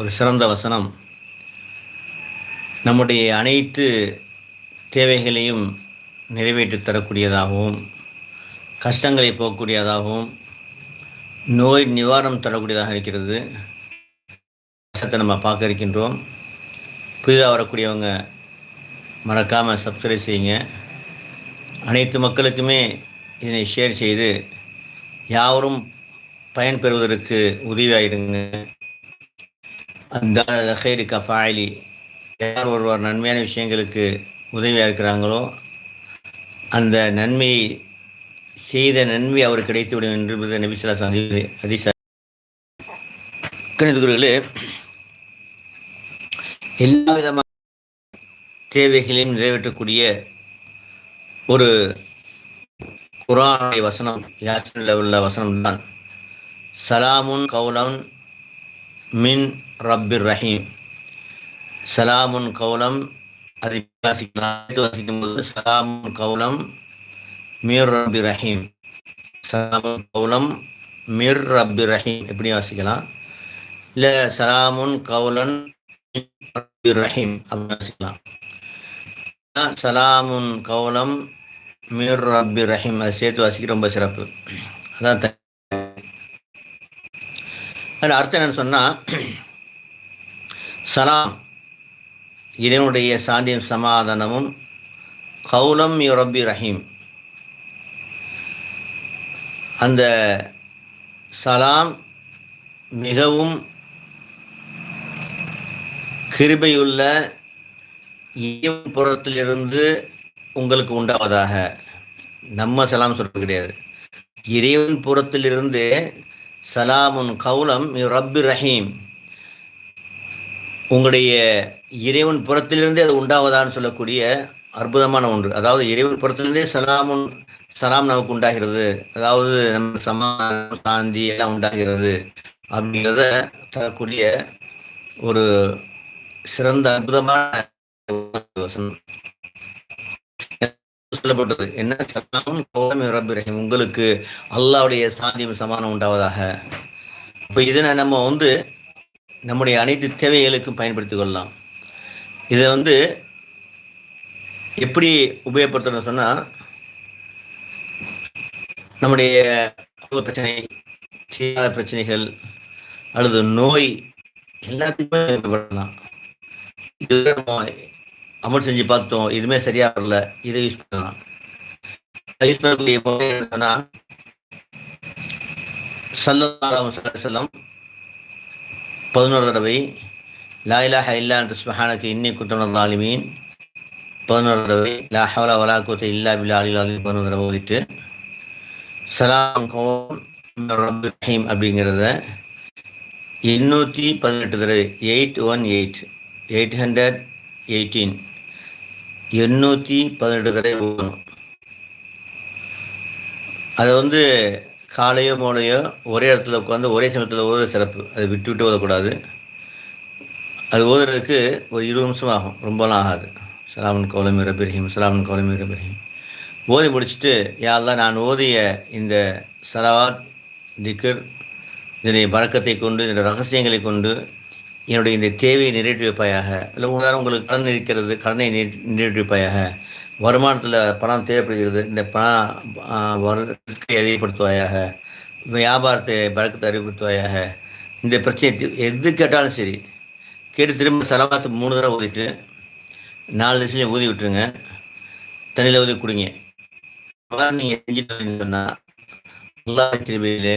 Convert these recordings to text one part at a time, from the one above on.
ஒரு சிறந்த வசனம். நம்முடைய அனைத்து தேவைகளையும் நிறைவேற்றி தரக்கூடியதாகவும் கஷ்டங்களை போகக்கூடியதாகவும் நோய் நிவாரணம் தரக்கூடியதாக இருக்கிறது. வசனத்தை நம்ம பார்க்க இருக்கின்றோம். புதிதாக வரக்கூடியவங்க மறக்காமல் சப்ஸ்கிரைப் செய்யுங்க. அனைத்து மக்களுக்குமே இதனை ஷேர் செய்து யாவரும் பயன்பெறுவதற்கு உதவியாயிருங்க. அந்த ஹைரு கஃபாயிலி யார் ஒருவர் நன்மையான விஷயங்களுக்கு உதவியாக இருக்கிறாங்களோ அந்த நன்மையை செய்த நன்மை அவர் கிடைத்துவிடும் என்று நபிசுல்லா அதிசா கணிதகுருகளே எல்லா விதமான தேவைகளையும் நிறைவேற்றக்கூடிய ஒரு குரானுடைய வசனம் யாசின் உள்ள வசனம் தான் சலாமுன் கௌலம் மின் ரப்பிர் ரஹீம். சலாமுன் கௌலம் அதை வாசிக்கலாம் வாசிக்கும் போது சலாமுன் கௌலம் மீர் ரப்பி ரஹீம். சலாமுன் கௌலம் மிர் ரப்பி ரஹீம். எப்படி வாசிக்கலாம். இல்லை சலாமுன் கௌலன் ரப்பி ரஹீம். அப்படின்னு வாசிக்கலாம். சலாமுன் கௌலம் மீர் ரப்பி ரஹீம். அதை சேர்த்து வாசிக்க ரொம்ப சிறப்பு. அதான் அர்த்தம் என்னன்னு சொன்னால் சலாம். இதனுடைய சாந்தியும் சமாதானமும் கௌலம் யுரபி ரஹீம். அந்த சலாம் மிகவும் கிருபையுள்ள புறத்திலிருந்து உங்களுக்கு உண்டாவதாக. நம்ம சலாம் சொல்ல கிடையாது. இறைவன் புறத்திலிருந்து சலாமுன் கௌலம் ரப்பி ரஹீம். உங்களுடைய இறைவன் புறத்திலிருந்தே அது உண்டாவதான்னு சொல்லக்கூடிய அற்புதமான ஒன்று. அதாவது இறைவன் புறத்திலிருந்தே சலாமுன் சலாம் நமக்கு உண்டாகிறது. அதாவது நம்ம சமாதானம் சாந்தி எல்லாம் உண்டாகிறது அப்படிங்கிறத தரக்கூடிய ஒரு சிறந்த அற்புதமான வசனம். சொல்லப்பட்டது. என்ன? சலாம் கோலம் ரபிரஹிம் உங்களுக்கு அல்லாவுடைய சாந்தியும் சமானம் உண்டாவதாக. இப்போ இதனை நம்ம வந்து நம்முடைய அனைத்து தேவைகளுக்கும் பயன்படுத்திக் கொள்ளலாம். இதை வந்து எப்படி உபயோகப்படுத்தணும் சொன்னால் நம்முடைய குடும்ப பிரச்சனை தீராத பிரச்சனைகள் அல்லது நோய் எல்லாத்துக்குமே பயன்படுத்தலாம். இது நம்ம அமல் செஞ்சு பார்த்தோம் எதுவுமே சரியாக வரல இதை யூஸ் பண்ணலாம். யூஸ் பண்ணக்கூடிய சொன்னால் சல்லம் செல்லம் பதினோரு தடவை லாயிலாக இல்லா என்று சுஹானக்கு இன்னி குத்தம் ஆலிமீன் பதினோரு தடவை லா ஹவலா வலா கூத்த இல்லா பில்லா அலி அலி பதினோரு தடவை ஓதிட்டு சலாம் கோம் ரபி ரஹீம் அப்படிங்கிறத எண்ணூற்றி பதினெட்டு தடவை eight one eight eight hundred eighteen எண்ணூற்றி பதினெட்டு தடவை ஓதணும். அதை வந்து காலையோ மூலையோ ஒரே இடத்துல உட்காந்து ஒரே சமயத்தில் ஓதுற சிறப்பு. அதை விட்டு விட்டு ஓதக்கூடாது. அது ஓதுறதுக்கு ஒரு இருபது நிமிஷம் ஆகும். ரொம்பலாம் ஆகாது. சலாமன் கௌலமி ரபிரஹீம் சலாமன் கௌலமி ரபிரஹீம் ஓதி முடிச்சுட்டு யாரெல்லாம் நான் ஓதிய இந்த சலவாத் திக்கர் இதனுடைய பழக்கத்தை கொண்டு இதனுடைய ரகசியங்களை கொண்டு என்னுடைய இந்த தேவையை நிறைவேற்றி வைப்பாயாக இல்லை உங்களால் உங்களுக்கு கடன் இருக்கிறது கடனை நிறைவேற்றி வைப்பாயாக வருமானத்தில் பணம் தேவைப்படுகிறது. இந்த பணம் வருத்தை அதிகப்படுத்துவாயாக வியாபாரத்தை பழக்கத்தை அறிவுறுத்துவாயாக. இந்த பிரச்சனை எது கேட்டாலும் சரி கேட்டு திரும்ப செலவாத்து மூணு தடவை ஊதிட்டு நாலு லட்சம் ஊதி விட்டுருங்க. தண்ணியில் ஊதி கொடுங்க. நீங்கள் செஞ்சுட்டு சொன்னால் எல்லா திரும்பியிலே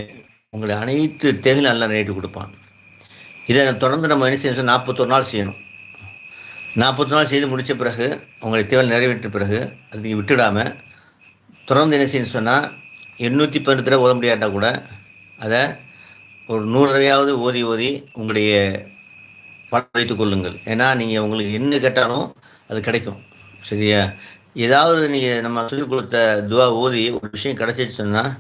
உங்களை அனைத்து தேவையும் நல்லா ரேட்டு கொடுப்பான். இதை தொடர்ந்து நம்ம என்ன செய்யணும்? நாற்பத்தொரு நாள் செய்யணும். நாற்பத்தி நாள் செய்து முடித்த பிறகு உங்களுடைய தேவை நிறைவேற்ற பிறகு அது நீங்கள் விட்டுடாமல் தொடர்ந்து என்ன செய்யணும் சொன்னால் எண்ணூற்றி பன்னெண்டு தடவை ஓத முடியாட்டால் கூட அதை ஒரு நூறு தடவையாவது ஓதி ஓதி உங்களுடைய பணம் வைத்துக் கொள்ளுங்கள். ஏன்னா நீங்கள் உங்களுக்கு என்ன கேட்டாலும் அது கிடைக்கும். சரியா? ஏதாவது நீங்கள் நம்ம சொல்லிக் கொடுத்த துவா ஓதி ஒரு விஷயம் கிடைச்சிச்சு சொன்னால்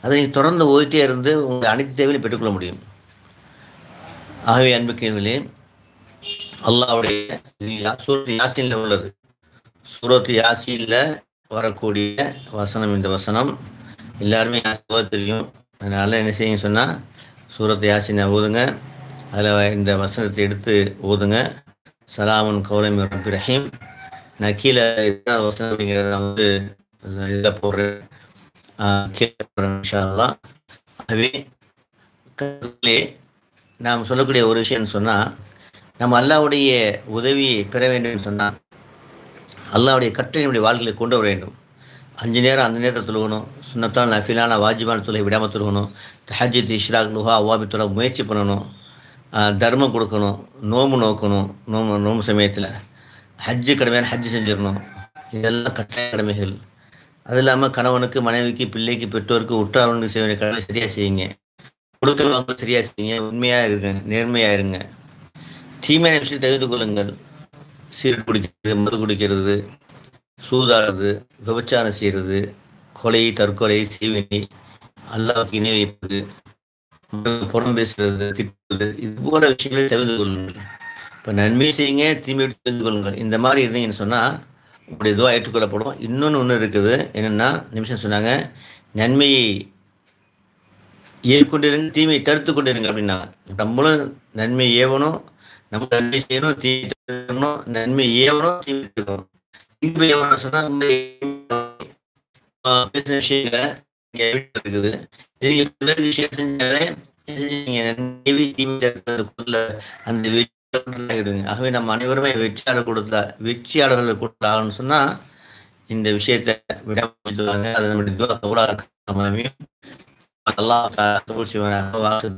அதை நீங்கள் தொடர்ந்து ஓதிட்டே இருந்து உங்கள் அனைத்து தேவையிலும் பெற்றுக்கொள்ள முடியும். ஆகவே அன்புக்கேங்களே அல்லாவுடைய சூரத் யாசின்ல உள்ளது. சூரத் யாசின்ல வரக்கூடிய வசனம் இந்த வசனம் எல்லாருமே யாசின் தெரியும். அதனால் என்ன செய்யும் சொன்னால் சூரத் யாசினை ஓதுங்க. அதில் இந்த வசனத்தை எடுத்து ஓதுங்க. சலாமுன் கௌலம் ரபி ரஹீம். நான் கீழே வசனம் அப்படிங்கிறத வந்து இதில் போடுறேன். ஆஹ் கீழே போடுறேன் ஆகவே நாம் சொல்லக்கூடிய ஒரு விஷயம்னு சொன்னால் நம்ம அல்லாஹ்வுடைய உதவியை பெற வேண்டும் சொன்னால் அல்லாவுடைய கட்டளை நம்முடைய கொண்டு வர வேண்டும். அஞ்சு நேரம் அந்த நேரத்தில் தொழுகணும் சுண்ணத்தான் நஃபிலான வாஜிபான தொலை விடாமல் தொழுகணும் தஹஜித் இஷ்ராக் லுஹா அவாபி தொலை முயற்சி பண்ணணும் தர்மம் கொடுக்கணும் நோம்பு நோக்கணும் நோம்பு நோம்பு சமயத்தில் ஹஜ்ஜு கடமையான ஹஜ்ஜு செஞ்சிடணும். இதெல்லாம் கட்டாய கடமைகள். அது இல்லாமல் கணவனுக்கு மனைவிக்கு பிள்ளைக்கு பெற்றோருக்கு உற்றார்களுக்கு செய்ய வேண்டிய கடமை சரியாக செய்யுங்க. கொடுக்கல் சரியாக செய்யுங்க. உண்மையாக இருங்க நேர்மையாக இருங்க. தீமையான விஷயத்தை தவிர்த்து கொள்ளுங்கள். சீர் குடிக்கிறது மது குடிக்கிறது சூதாடுறது விபச்சாரம் செய்கிறது கொலை தற்கொலை சீவனி அல்லாவுக்கு இணை வைப்பது புறம் பேசுறது திட்டுறது இது போல விஷயங்களை தவிர்த்து கொள்ளுங்கள். இப்போ நன்மை செய்யுங்க தீமை தெரிந்து கொள்ளுங்கள். இந்த மாதிரி இருந்தீங்கன்னு சொன்னால் உங்களுடைய இதுவாக ஏற்றுக்கொள்ளப்படும். இன்னொன்று ஒன்று இருக்குது. என்னென்னா நிமிஷம் சொன்னாங்க நன்மையை ஏற்கொண்டிருங்க தீமையை தடுத்து கொண்டிருங்க அப்படின்னா நம்மளும் நன்மை ஏவணும் நம்ம நன்மை செய்யணும் தீட்டணும் நன்மை ஏவணும் தீட்டணும் தடுக்கணும் தீமை ஏவணும் பேசின விஷயங்களை இருக்குது. நீங்க விஷயம் செஞ்சாலே நன்மை தீமை அந்த வெற்றி ஆகவே நம்ம அனைவருமே வெற்றியாளர் கொடுத்தா வெற்றியாளர்கள் கொடுத்தாங்கன்னு சொன்னா இந்த விஷயத்தை விடாம அது நம்முடைய துவா கபூலா அமையும். அல்லாஹ் சிவனாக கபூல்